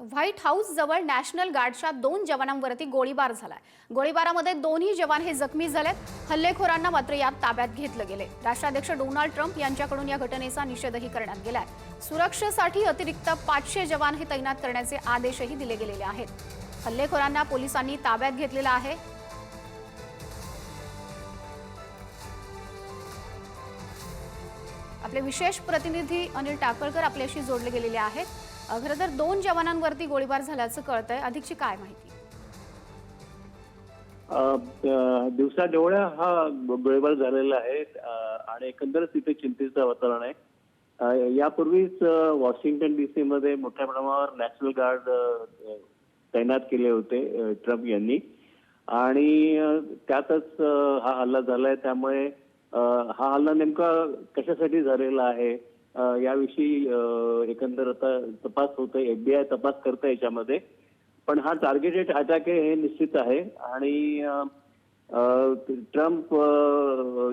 White House जवळ national गार्डच्या दोन जवानांवरती गोळीबार झालाय. गोळीबारामध्ये दोन्ही जवान हे जखमी झालेत. हल्लेखोरांना मात्र यात ताब्यात घेतलं गेले राष्ट्राध्यक्ष डोनाल्ड ट्रम्प यांच्याकडून या घटनेचा निषेधही करण्यात गेलाय. सुरक्षेसाठी अतिरिक्त पाचशे जवान हे तैनात करण्याचे आदेशही दिले गेलेले आहेत. हल्लेखोरांना पोलिसांनी ताब्यात घेतलेलं आहे. आपले विशेष प्रतिनिधी अनिल टाकळकर आपल्याशी जोडले गेलेले आहेत. खरं तर दोन जवानांवरती गोळीबार झाल्याचं कळत आहे अधिकची काय माहिती? दिवसा डोळ्या हा गोळीबार झालेला आहे. आणि एकंदरच तिथे चिंतेचं वातावरण आहे. यापूर्वीच वॉशिंग्टन डीसी मध्ये मोठ्या प्रमाणावर नॅशनल गार्ड तैनात केले होते ट्रम्प यांनी. आणि त्यातच हा हल्ला झालाय. त्यामुळे हा हल्ला नेमका कशासाठी झालेला आहे? याविषयी एकंदर आता तपास होतोय एफबीआय तपास करतं याच्यामध्ये. पण हा टार्गेटेड अटॅक आहे हे निश्चित आहे. आणि ट्रम्प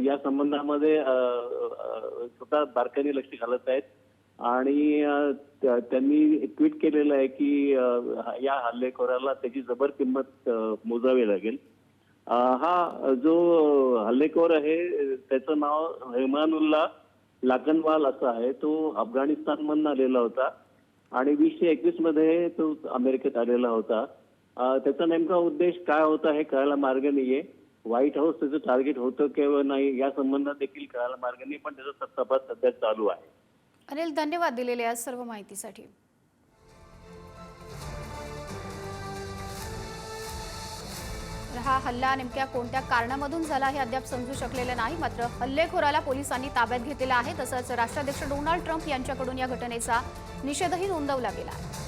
या संबंधामध्ये स्वतः बारकाईने लक्ष घालत आहेत. आणि त्यांनी ट्विट केलेलं आहे की या हल्लेखोराला त्याची जबर किंमत मोजावी लागेल. हा जो हल्लेखोर आहे त्याचं नाव रेहमानुल्ला लागनवाल असा आहे तो अफगाणिस्तानमधून आलेला होता आणि वीसशे एकवीसमध्ये तो अमेरिकेत आलेला होता. त्याचा नेमका उद्देश काय होता हे कळायला मार्ग नाहीये. व्हाईट हाऊस त्याचं टार्गेट होतं किंवा नाही या संबंधात देखील कळायला मार्ग नाही पण त्याचा तपास सध्या चालू आहे. अनिल धन्यवाद दिलेल्या आज सर्व माहितीसाठी. मात्र हा हल्ला नेमक्या कोणत्या कारणामधून झाला हे अद्याप समजू शकलेलं नाही. मात्र हल्लेखोराला पोलिसांनी ताब्यात घेतलेला आहे. तसंच राष्ट्राध्यक्ष डोनाल्ड ट्रम्प यांच्याकडून या घटनेचा निषेधही नोंदवला गेला आहे.